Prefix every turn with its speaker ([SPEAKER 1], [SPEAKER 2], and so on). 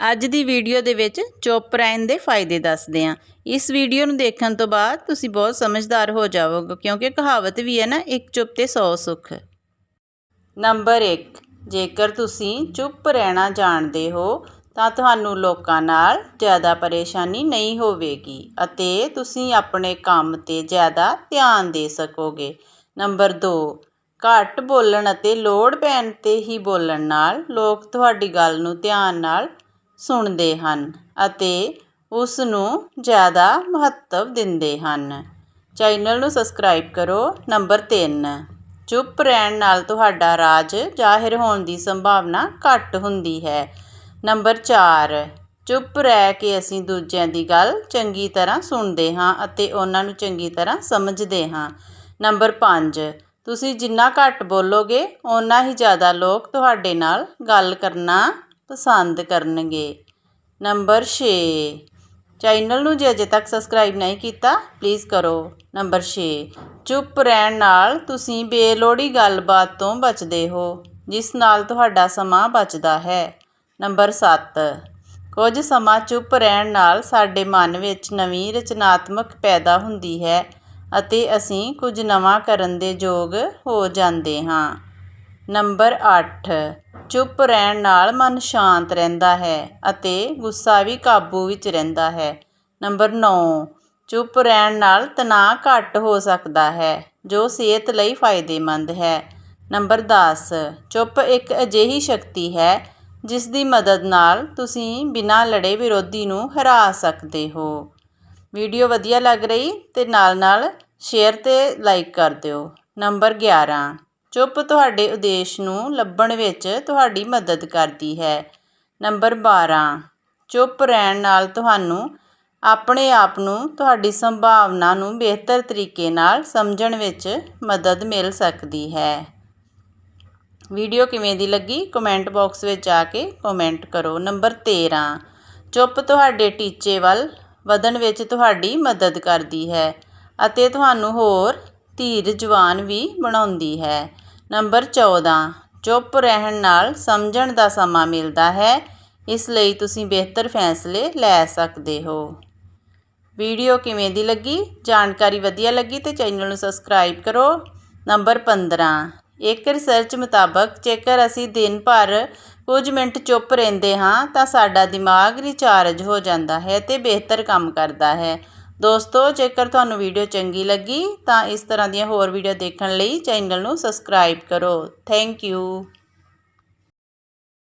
[SPEAKER 1] ਅੱਜ ਦੀ ਵੀਡੀਓ ਦੇ ਵਿੱਚ ਚੁੱਪ ਰਹਿਣ ਦੇ ਫਾਇਦੇ ਦੱਸਦੇ ਹਾਂ। ਇਸ ਵੀਡੀਓ ਨੂੰ ਦੇਖਣ ਤੋਂ ਬਾਅਦ ਤੁਸੀਂ ਬਹੁਤ ਸਮਝਦਾਰ ਹੋ ਜਾਵੋਗੇ, ਕਿਉਂਕਿ ਕਹਾਵਤ ਵੀ ਹੈ ਨਾ, ਇੱਕ ਚੁੱਪ ਤੇ 100 ਸੁੱਖ। ਨੰਬਰ 1 ਜੇਕਰ ਤੁਸੀਂ ਚੁੱਪ ਰਹਿਣਾ ਜਾਣਦੇ ਹੋ, ਤਾਂ ਤੁਹਾਨੂੰ ਲੋਕਾਂ ਨਾਲ ਜ਼ਿਆਦਾ ਪਰੇਸ਼ਾਨੀ ਨਹੀਂ ਹੋਵੇਗੀ ਅਤੇ ਤੁਸੀਂ ਆਪਣੇ ਕੰਮ 'ਤੇ ਜ਼ਿਆਦਾ ਧਿਆਨ ਦੇ ਸਕੋਗੇ। ਨੰਬਰ 2 ਘੱਟ ਬੋਲਣ ਅਤੇ ਲੋੜ ਪੈਣ 'ਤੇ ਹੀ ਬੋਲਣ ਨਾਲ ਲੋਕ ਤੁਹਾਡੀ ਗੱਲ ਨੂੰ ਧਿਆਨ ਨਾਲ ਸੁਣਦੇ ਹਨ ਅਤੇ ਉਸ ਨੂੰ ਜ਼ਿਆਦਾ ਮਹੱਤਵ ਦਿੰਦੇ ਹਨ। ਚੈਨਲ ਨੂੰ ਸਬਸਕ੍ਰਾਈਬ ਕਰੋ। ਨੰਬਰ 3 ਚੁੱਪ ਰਹਿਣ ਨਾਲ ਤੁਹਾਡਾ ਰਾਜ ਜ਼ਾਹਿਰ ਹੋਣ ਦੀ ਸੰਭਾਵਨਾ ਘੱਟ ਹੁੰਦੀ ਹੈ। ਨੰਬਰ 4 ਚੁੱਪ ਰਹਿ ਕੇ ਅਸੀਂ ਦੂਜਿਆਂ ਦੀ ਗੱਲ ਚੰਗੀ ਤਰ੍ਹਾਂ ਸੁਣਦੇ ਹਾਂ ਅਤੇ ਉਹਨਾਂ ਨੂੰ ਚੰਗੀ ਤਰ੍ਹਾਂ ਸਮਝਦੇ ਹਾਂ। ਨੰਬਰ 5 ਤੁਸੀਂ ਜਿੰਨਾ ਘੱਟ ਬੋਲੋਗੇ, ਓਨਾ ਹੀ ਜ਼ਿਆਦਾ ਲੋਕ ਤੁਹਾਡੇ ਨਾਲ ਗੱਲ ਕਰਨਾ ਪਸੰਦ ਕਰਨਗੇ। ਨੰਬਰ 6 ਚੈਨਲ ਨੂੰ ਜੇ ਅਜੇ ਤੱਕ ਸਬਸਕ੍ਰਾਈਬ ਨਹੀਂ ਕੀਤਾ ਪਲੀਜ਼ ਕਰੋ। ਨੰਬਰ 6 ਚੁੱਪ ਰਹਿਣ ਨਾਲ ਤੁਸੀਂ ਬੇਲੋੜੀ ਗੱਲਬਾਤ ਤੋਂ ਬਚਦੇ ਹੋ, ਜਿਸ ਨਾਲ ਤੁਹਾਡਾ ਸਮਾਂ ਬਚਦਾ ਹੈ। ਨੰਬਰ 7 ਕੁਝ ਸਮਾਂ ਚੁੱਪ ਰਹਿਣ ਨਾਲ ਸਾਡੇ ਮਨ ਵਿੱਚ ਨਵੀਂ ਰਚਨਾਤਮਕ ਪੈਦਾ ਹੁੰਦੀ ਹੈ ਅਤੇ ਅਸੀਂ ਕੁਝ ਨਵਾਂ ਕਰਨ ਦੇ ਯੋਗ ਹੋ ਜਾਂਦੇ ਹਾਂ। ਨੰਬਰ ਅੱਠ। ਚੁੱਪ ਰਹਿਣ ਨਾਲ ਮਨ ਸ਼ਾਂਤ ਰਹਿੰਦਾ ਹੈ ਅਤੇ ਗੁੱਸਾ ਵੀ ਕਾਬੂ ਵਿੱਚ ਰਹਿੰਦਾ ਹੈ। ਨੰਬਰ 9 ਚੁੱਪ ਰਹਿਣ ਨਾਲ ਤਣਾਅ ਘੱਟ ਹੋ ਸਕਦਾ ਹੈ, ਜੋ ਸਿਹਤ ਲਈ ਫਾਇਦੇਮੰਦ ਹੈ। ਨੰਬਰ 10 ਚੁੱਪ ਇੱਕ ਅਜਿਹੀ ਸ਼ਕਤੀ ਹੈ, ਜਿਸ ਦੀ ਮਦਦ ਨਾਲ ਤੁਸੀਂ ਬਿਨਾਂ ਲੜੇ ਵਿਰੋਧੀ ਨੂੰ ਹਰਾ ਸਕਦੇ ਹੋ। ਵੀਡੀਓ ਵਧੀਆ ਲੱਗ ਰਹੀ ਤੇ ਨਾਲ ਨਾਲ ਸ਼ੇਅਰ ਤੇ ਲਾਈਕ ਕਰ ਦਿਓ। ਨੰਬਰ 11 ਚੁੱਪ ਤੁਹਾਡੇ ਉਦੇਸ਼ ਨੂੰ ਲੱਭਣ ਵਿੱਚ ਤੁਹਾਡੀ ਮਦਦ ਕਰਦੀ ਹੈ। ਨੰਬਰ 12 ਚੁੱਪ ਰਹਿਣ ਨਾਲ ਤੁਹਾਨੂੰ ਆਪਣੇ ਆਪ ਨੂੰ ਤੁਹਾਡੀ ਸੰਭਾਵਨਾ ਨੂੰ ਬਿਹਤਰ ਤਰੀਕੇ ਨਾਲ ਸਮਝਣ ਵਿੱਚ ਮਦਦ ਮਿਲ ਸਕਦੀ ਹੈ। ਵੀਡੀਓ ਕਿਵੇਂ ਦੀ ਲੱਗੀ? ਕਮੈਂਟ ਬਾਕਸ ਵਿੱਚ ਆ ਕੇ ਕਮੈਂਟ ਕਰੋ। ਨੰਬਰ 13 ਚੁੱਪ ਤੁਹਾਡੇ ਟੀਚੇ ਵੱਲ ਵਧਣ ਵਿੱਚ ਤੁਹਾਡੀ ਮਦਦ ਕਰਦੀ ਹੈ ਅਤੇ ਤੁਹਾਨੂੰ ਹੋਰ ਧੀਰ ਜਵਾਨ ਵੀ ਬਣਾਉਂਦੀ ਹੈ। ਨੰਬਰ 14 ਚੁੱਪ ਰਹਿਣ ਨਾਲ ਸਮਝਣ ਦਾ ਸਮਾਂ ਮਿਲਦਾ ਹੈ, ਇਸ ਲਈ ਤੁਸੀਂ ਬਿਹਤਰ ਫੈਸਲੇ ਲੈ ਸਕਦੇ ਹੋ। ਵੀਡੀਓ ਕਿਵੇਂ ਦੀ ਲੱਗੀ? ਜਾਣਕਾਰੀ ਵਧੀਆ ਲੱਗੀ ਤੇ ਚੈਨਲ ਨੂੰ ਸਬਸਕ੍ਰਾਈਬ ਕਰੋ। ਨੰਬਰ 15 ਇੱਕ ਰਿਸਰਚ ਮੁਤਾਬਕ ਜੇਕਰ ਅਸੀਂ ਦਿਨ ਭਰ ਕੁਝ ਮਿੰਟ ਚੁੱਪ ਰਹਿੰਦੇ ਹਾਂ, ਤਾਂ ਸਾਡਾ ਦਿਮਾਗ ਰਿਚਾਰਜ ਹੋ ਜਾਂਦਾ ਹੈ ਤੇ ਬਿਹਤਰ ਕੰਮ ਕਰਦਾ ਹੈ। ਦੋਸਤੋ, ਜੇਕਰ ਤੁਹਾਨੂੰ ਵੀਡੀਓ ਚੰਗੀ ਲੱਗੀ, ਤਾਂ ਇਸ ਤਰ੍ਹਾਂ ਦੀਆਂ ਹੋਰ ਵੀਡੀਓ ਦੇਖਣ ਲਈ ਚੈਨਲ ਨੂੰ ਸਬਸਕ੍ਰਾਈਬ ਕਰੋ। Thank you.